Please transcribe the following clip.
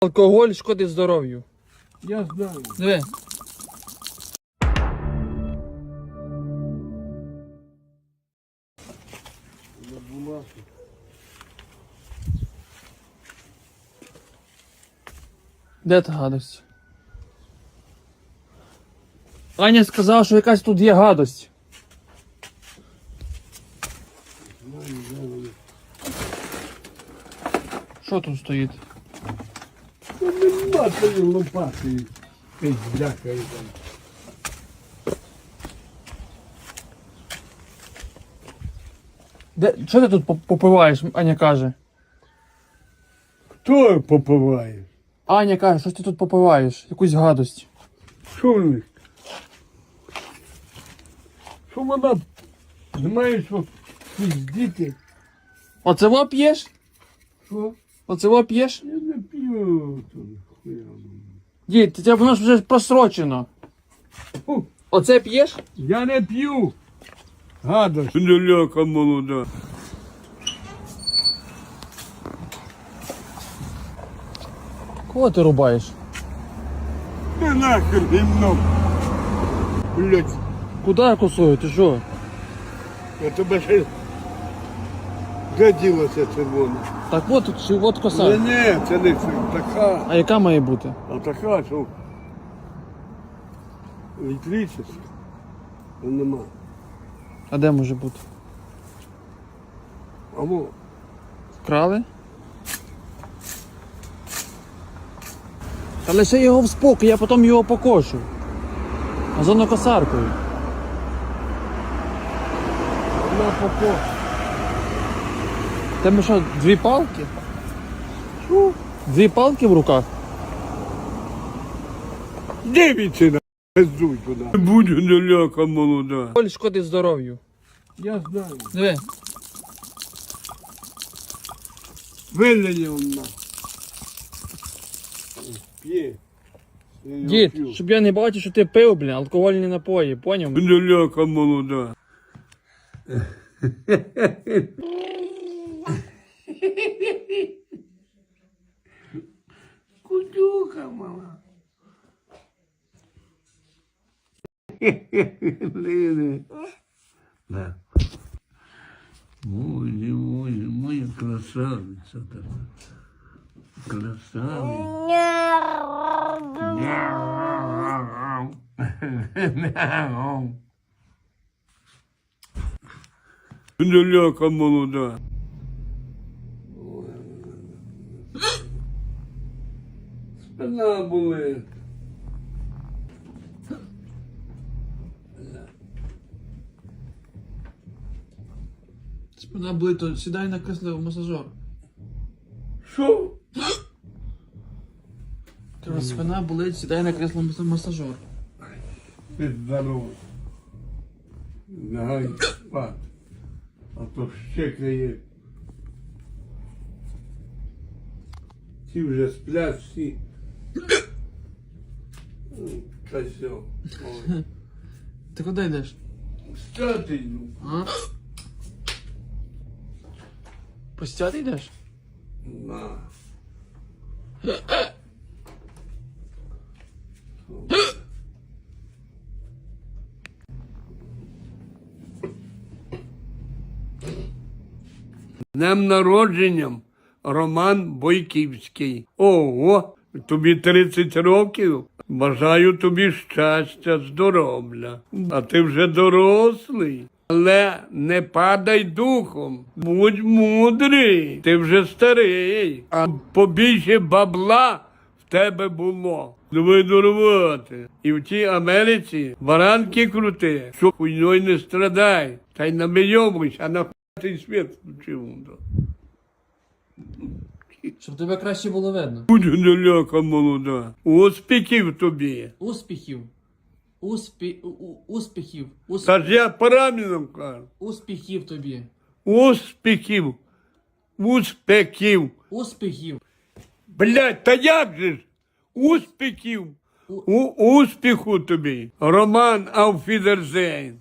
Алкоголь шкодить здоров'ю. Я знаю. Диви. Де та гадость? Аня сказала, що якась тут є гадость. Що тут стоїть? Нема тої лопати. Пиздяка і там. Де, що ти тут поп- попиваєш, Аня каже. Хто попиває? Аня каже, що ти тут попиваєш? Якусь гадость. Що в них? Що вона знає, що пиздіти? Оце п'єш? Що? Оце п'єш? Я не п'ю. Дід, це воно ж вже просрочено. Фу, Оце п'єш? Я не п'ю. Гадость. Неляка молода. Кого ти рубаєш? Не нахер гімно. Блять, Куди я косою? Ти що? я тебе ще... Де ділося червоне? Так от, чи от Ні, коса. ні, це не це, така, А яка має бути? а така, що. А нема. А де може бути? А во, Вкрали? Та лише його в спокій, я потім його покошу. Газонокосаркою. вона попо. Тебе що, дві палки? Що? Дві палки в руках? Дивіться на пиздуй туди. Будь неляка молода. Алкоголь шкодить здоров'ю. Я знаю. Диви. Вилення вона. П'є. Я його Дід, щоб я не бачив, що ти пив, блін, алкогольні напої, поняв? Неляка молода. Кутюка мала. Лине. Да. Боже, боже, моя красавица така. Красавица. Неляка молода. Спина болить. Спина болить, то сідай на кресло в масажер. Що? Кажу, спина болить, сідай на кресло в масажер. Ти здоров. Лягай спати. А то щекає. Ті вже сплять всі. Козьол. Ой. Ти куди йдеш? Стати йду. А? Постяти йдеш? На. Днем народженням Роман Бойківський. Ого, тобі 30 років. Бажаю тобі щастя, здоров'я. А ти вже дорослий. Але не падай духом, будь мудрий, ти вже старий, а побільше бабла в тебе було. Давай дорвати. І в тій Америці баранки крути, що хуйньою не страдай, та й набийомусь, а на світ включив. Щоб тебе краще було видно. Будь неляка молода. Успіхів тобі. Успіхів. Успі... Успіхів. Ус... Та ж я параміном кажу. Успіхів тобі. Успіхів. Успіхів. Успіхів. Блять, та як же ж? Успіхів. У, успіху тобі. Роман Ауфідерзейн.